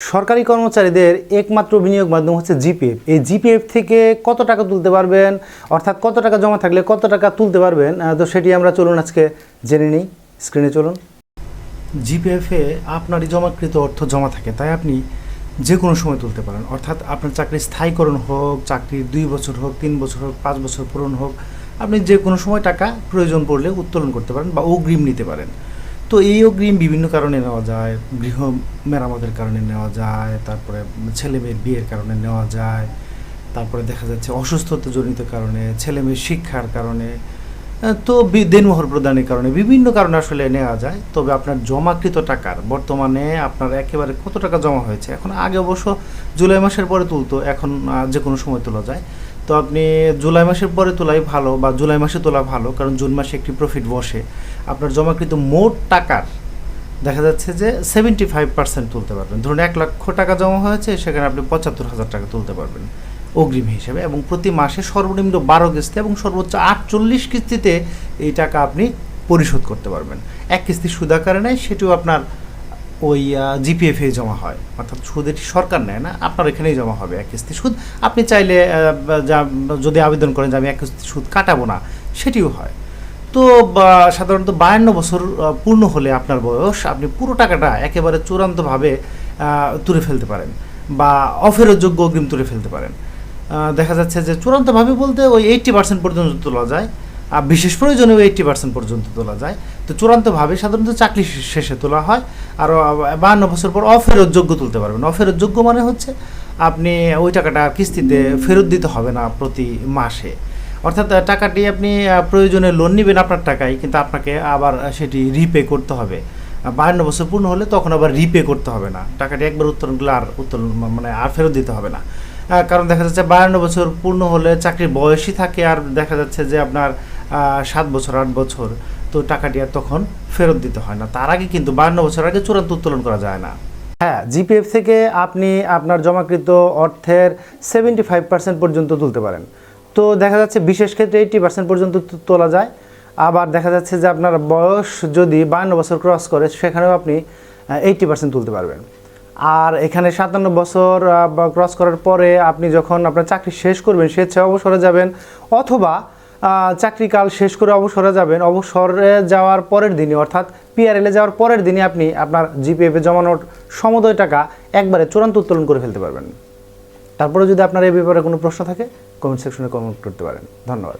সরকারি কর্মচারীদের একমাত্র বিনিয়োগ মাধ্যম হচ্ছে জিপিএফ। এই জিপিএফ থেকে কত টাকা তুলতে পারবেন? অর্থাৎ কত টাকা জমা থাকলে কত টাকা তুলতে পারবেন? তো সেটি আমরা চলুন আজকে জেনে নিই। স্ক্রিনে চলুন। জিপিএফে আপনারই জমাকৃত অর্থ জমা থাকে, তাই আপনি যে কোনো সময় তুলতে পারেন। অর্থাৎ আপনার চাকরির স্থায়ীকরণ হোক, চাকরির দুই বছর হোক, তিন বছর হোক, পাঁচ বছর পূরণ হোক, আপনি যে কোনো সময় টাকা প্রয়োজন পড়লে উত্তোলন করতে পারেন বা অগ্রিম নিতে পারেন। তো এই অগ্রিম বিভিন্ন কারণে নেওয়া যায়, গৃহ মেরামতের কারণে নেওয়া যায়, তারপরে ছেলে মেয়ের বিয়ের কারণে নেওয়া যায়, তারপরে দেখা যাচ্ছে অসুস্থতাজনিত কারণে ছেলে মেয়ের শিক্ষার কারণে তো দেনমোহর প্রদানের কারণে বিভিন্ন কারণে আসলে নেওয়া যায়। তবে আপনার জমাকৃত টাকার, বর্তমানে আপনার একেবারে কত টাকা জমা হয়েছে? এখন আগে অবশ্য জুলাই মাসের পরে তুলতো, এখন যে কোনো সময় তোলা যায়। তো আপনি জুলাই মাসের পরে তোলাই ভালো বা জুলাই মাসে তোলা ভালো, কারণ জুন মাসে একটি প্রফিট বসে। আপনার জমাকৃত মোট টাকার দেখা যাচ্ছে যে সেভেন্টি ফাইভ পার্সেন্ট তুলতে পারবেন। ধরুন এক লক্ষ টাকা জমা হয়েছে, সেখানে আপনি পঁচাত্তর হাজার টাকা তুলতে পারবেন অগ্রিম হিসেবে এবং প্রতি মাসে সর্বনিম্ন বারো কিস্তি এবং সর্বোচ্চ আটচল্লিশ কিস্তিতে এই টাকা আপনি পরিশোধ করতে পারবেন। এক কিস্তি সুদ আকারে নেয় সেটিও আপনার ওই জিপিএফ জমা হয়। অর্থাৎ সুদ এটি সরকার নেয় না, আপনার এখানেই জমা হবে এক কিস্তি সুদ। আপনি চাইলে যা, যদি আবেদন করেন যে আমি এক কিস্তি সুদ কাটাবো না, সেটিও হয়। তো সাধারণত বায়ান্ন বছর পূর্ণ হলে আপনার বয়স, আপনি পুরো টাকাটা একেবারে চূড়ান্তভাবে তুলে ফেলতে পারেন বা অফেরতযোগ্য অগ্রিম তুলে ফেলতে পারেন। দেখা যাচ্ছে যে চূড়ান্তভাবে বলতে ওই এইট্টি পার্সেন্ট পর্যন্ত তোলা যায়। বিশেষ প্রয়োজনে ওই এইট্টি পার্সেন্ট পর্যন্ত তোলা যায়। তো চূড়ান্তভাবে সাধারণত চাকরি শেষে তোলা হয়। আর বাহান্ন বছর পর অফেরতযোগ্য তুলতে পারবেন। অফেরতযোগ্য মানে হচ্ছে আপনি ওই টাকাটা কিস্তিতে ফেরত দিতে হবে না প্রতি মাসে। অর্থাৎ টাকাটি আপনি প্রয়োজনে লোন নেবেন আপনার টাকায়, কিন্তু আপনাকে আবার সেটি রিপে করতে হবে। বাহান্ন বছর পূর্ণ হলে তখন আবার রিপে করতে হবে না। টাকাটি একবার উত্তোলন করলে আর উত্তোলন মানে আর ফেরত দিতে হবে না। কারণ দেখা যাচ্ছে বাহান্ন বছর পূর্ণ হলে চাকরির বয়সই থাকে, আর দেখা যাচ্ছে যে আপনার সাত বছর, আট বছর, তো টাকাটি আর তখন ফেরত দিতে হয় না। তার আগে কিন্তু বাহান্ন বছর আগে চূড়ান্ত উত্তোলন করা যায় না। হ্যাঁ জিপিএফ থেকে আপনি আপনার জমাকৃত অর্থের সেভেন্টি ফাইভ পার্সেন্ট পর্যন্ত তুলতে পারেন। তো দেখা যাচ্ছে বিশেষ ক্ষেত্রে এইটি পার্সেন্ট পর্যন্ত তোলা যায়। আবার দেখা যাচ্ছে যে আপনার বয়স যদি বায়ান্ন বছর ক্রস করে, সেখানেও আপনি এইটি পার্সেন্ট তুলতে পারবেন। আর এখানে সাতান্ন বছর ক্রস করার পরে আপনি যখন আপনার চাকরি শেষ করবেন, স্বেচ্ছায় অবসরে যাবেন, অথবা চাকরিকাল শেষ করে অবসরে যাবেন। অবসরে যাওয়ার পরের দিনই, অর্থাৎ পিআরএলে যাওয়ার পরের দিনই আপনি আপনার জিপিএফে জমানোর সমদয় টাকা একবারে চূড়ান্ত উত্তোলন করে ফেলতে পারবেন। তারপরে যদি আপনার এই ব্যাপারে কোনো প্রশ্ন থাকে কমেন্ট সেকশনে কমেন্ট করতে পারেন। ধন্যবাদ।